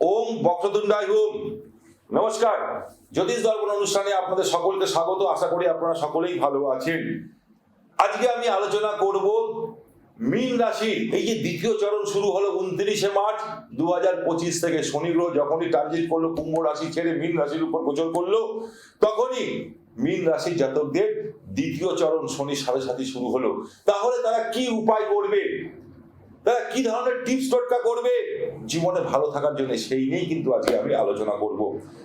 ওম বক্রতুণ্ডায় হুম নমস্কার। জ্যোতিষ দর্পণ অনুষ্ঠানে আপনাদের সকলকে স্বাগত। আশা করি আপনারা সকলেই ভালো আছেন। আজকে আমি আলোচনা করব মীন রাশির এই যে দ্বিতীয় চরণ শুরু হলো উনত্রিশে মার্চ দু হাজার পঁচিশ থেকে শনি গ্রহ যখনই ট্রানজিট করল, কুম্ভ রাশি ছেড়ে মীন রাশির উপর গোচর করল, তখনই মীন রাশির জাতকদের দ্বিতীয় চরণ শনির সাথে সাথে শুরু হলো। তাহলে তারা কি উপায় করবে? কি ধরনের টিপস টোটকা করবে? জীবনে ভালো থাকার জন্য সেই নিয়েই কিন্তু আজকে আমি আলোচনা করব।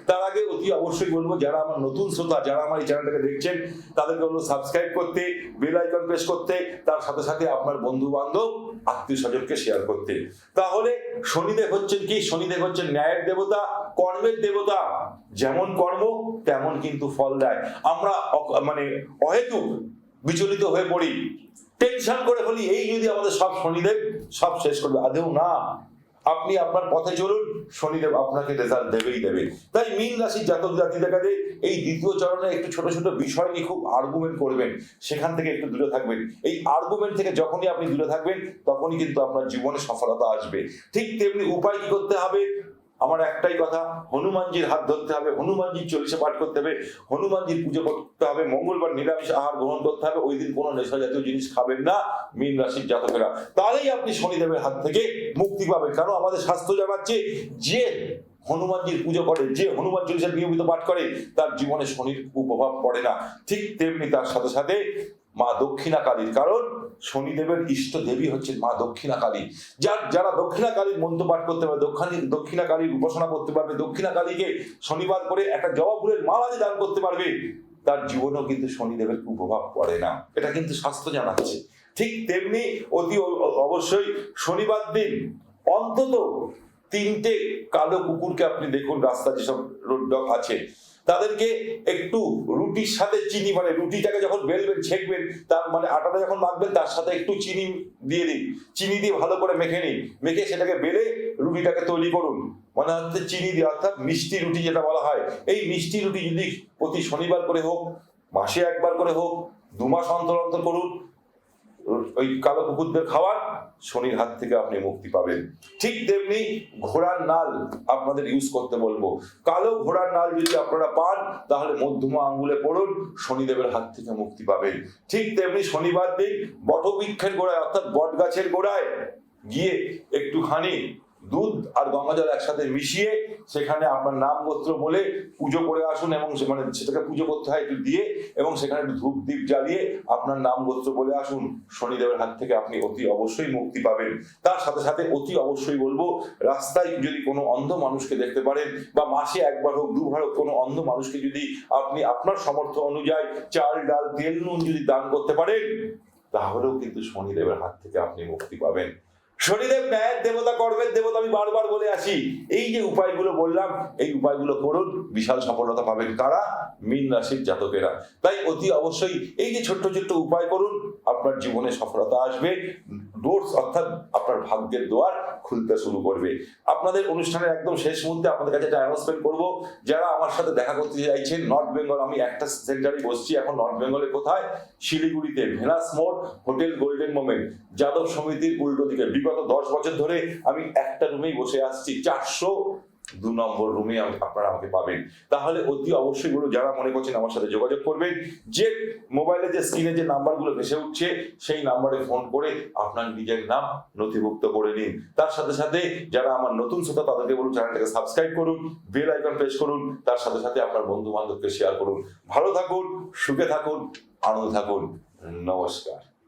তার আগে অতি অবশ্যই বলব, যারা আমার নতুন শ্রোতা, যারা আমার এই চ্যানেলটাকে দেখছেন, তাদেরকে বলব সাবস্ক্রাইব করতে বেল আইকন প্রেস করতে, তার সাথে সাথে আপনার বন্ধু বান্ধব আত্মীয় স্বজনকে শেয়ার করতে। তাহলে শনিদেব হচ্ছেন কি? শনিদেব হচ্ছেন ন্যায়ের দেবতা, কর্মের দেবতা। যেমন কর্ম, তেমন কিন্তু ফল দেয়। আমরা মানে অহেতুক বিচলিত হয়ে পড়ি। টেনশন করে ফেলি, এই যদি আমাদের সব শনিদেব সব শেষ করবে। আদেও না। আপনি আপনার পথে চলুন, শনিদেব আপনাকে রেজাল্ট দেবেই দেবে তাই মীন রাশির জাতক জাতি দেখাতে এই দ্বিতীয় চরণে একটু ছোট ছোট বিষয় নিয়ে খুব আর্গুমেন্ট করবেন। সেখান থেকে একটু দূরে থাকবেন। এই আর্গুমেন্ট থেকে যখনই আপনি দূরে থাকবেন, তখনই কিন্তু আপনার জীবনে সফলতা আসবে। ঠিক তেমনি উপায় কি করতে হবে? আমার একটাই কথা, হনুমানজির হাত ধরতে হবে, হনুমানজির চল্লিশে পাঠ করতে হবে, হনুমানজির পুজো করতে হবে, মঙ্গলবার নিরামিষ আহার গ্রহণ করতে হবে, ওই দিন কোনো নেশা জাতীয় জিনিস খাবেন না, মীন রাশির জাতকেরা। তাহলেই আপনি শনিদেবের হাত থেকে মুক্তি পাবেন, কারণ আমাদের স্বাস্থ্য জানাচ্ছে যে হনুমানজির পুজো করে, যে হনুমান চল্লিশার নিয়মিত পাঠ করে, তার জীবনে শনির কুপ্রভাব পড়ে না। ঠিক তেমনি তার সাথে সাথে মা দক্ষিণা কালীর কারণ শনিদেবের ইষ্ট দেবী হচ্ছেন মা দক্ষিণা কালী যার, যারা দক্ষিণা কালীর মন্ত্র পাঠ করতে পারবে, দক্ষিণী দক্ষিণা কালীর উপাসনা করতে পারবে দক্ষিণা কালীকে শনিবার করে একটা জবা ফুলের মালা যে দান করতে পারবে, তার জীবনেও কিন্তু শনিদেবের কুপ্রভাব পড়ে না। এটা কিন্তু স্বাস্থ্য জানাচ্ছে। ঠিক তেমনি অতি অবশ্যই শনিবার দিন অন্তত তিনটে কালো কুকুরকে আপনি দেখুন রাস্তা যেসব রোড আছে, তাদেরকে একটু রুটির সাথে চিনি মানে রুটিটাকে যখন বেলবেন, ছেঁকবেন, তার মানে আটাটা যখন মাখবেন, তার সাথে একটু চিনি দিয়ে দিন। চিনি দিয়ে ভালো করে মেখে নিন। মেখে সেটাকে বেলে রুটিটাকে তৈরি করুন। মানে হচ্ছে চিনি দিয়ে, অর্থাৎ মিষ্টি রুটি যেটা বলা হয়। এই মিষ্টি রুটি যদি প্রতি শনিবার করে হোক, মাসে একবার করে হোক, দু মাস অন্তর অন্তর করুন ওই কালো কুকুরদের খাওয়ার শনির হাত থেকে আপনি মুক্তি পাবেন। ঠিক তেমনি ঘোড়ার নাল আপনাদের ইউজ করতে বলব। কালো ঘোড়ার নাল যদি আপনারা পান, তাহলে মধ্যমা আঙ্গুলে পড়ুন, শনিদেবের হাত থেকে মুক্তি পাবেন। ঠিক তেমনি শনিবার দিন বটবৃক্ষের গোড়ায়, অর্থাৎ বট গাছের গোড়ায় গিয়ে একটুখানি দুধ আর গঙ্গাজল একসাথে মিশিয়ে সেখানে আপনার নাম গোত্র বলে পুজো করে আসুন এবং সে- মানে সেটাকে পুজো করতে হয় একটু দিয়ে এবং সেখানে একটু ধূপ দ্বীপ জ্বালিয়ে আপনার নাম গোত্র বলে আসুন। শনিদেবের হাত থেকে আপনি অতি অবশ্যই মুক্তি পাবেন। তার সাথে সাথে অতি অবশ্যই বলব, রাস্তায় যদি কোনো অন্ধ মানুষকে দেখতে পারেন বা মাসে একবার হোক, দুবার হোক, কোনো অন্ধ মানুষকে যদি আপনি আপনার সামর্থ্য অনুযায়ী চাল, ডাল, তেল, নুন যদি দান করতে পারেন, তাহলেও কিন্তু শনিদেবের হাত থেকে আপনি মুক্তি পাবেন। শনিদেব ন্যায়ের দেবতা কর্মের দেবতা আমি বারবার বলে আসি। এই যে উপায়গুলো বললাম, এই উপায়গুলো করুন, বিশাল সফলতা পাবেন কারা? মীন রাশির জাতকেরা। তাই অতি অবশ্যই এই যে ছোট্ট ছোট্ট উপায় করুন, আপনার জীবনে সফলতা আসবে। ডোরস অর্থাৎ আপনার ভাগ্যের দোয়ার খুলতে শুরু করবে। আপনাদের অনুষ্ঠানের একদম শেষ মুহূর্তে আপনাদের কাছে একটা অ্যানাউন্সমেন্ট করব। যারা আমার সাথে দেখা করতে চাইছেন নর্থ বেঙ্গল আমি একটা সেন্টারে বসছি, এখন নর্থ বেঙ্গলে কোথায়? শিলিগুড়িতে ভেনাস মোড় হোটেল গোল্ডেন মোমেন্ট যাদব সমিতির উল্টো দিকে বিগত দশ বছর ধরে আমি একটা রুমেই বসে আসছি। চারশো দু নম্বর রুমে আপনারা আমাকে পাবেন। তাহলে অতি অবশ্যই বলো যারা মনে করছেন আমার সাথে যোগাযোগ করবেন, যে মোবাইলে যে স্ক্রিনে যে নাম্বারগুলো ভেসে উঠছে, সেই নাম্বারে ফোন করে আপনার নিজের নাম নথিভুক্ত করে নিন। তার সাথে সাথে যারা আমার নতুন শ্রোতা, তাদেরকে বলুন চ্যানেলটাকে সাবস্ক্রাইব করুন বেল আইকন প্রেস করুন, তার সাথে সাথে আপনার বন্ধু বান্ধবকে শেয়ার করুন। ভালো থাকুন, সুখে থাকুন, আনন্দ থাকুন। নমস্কার।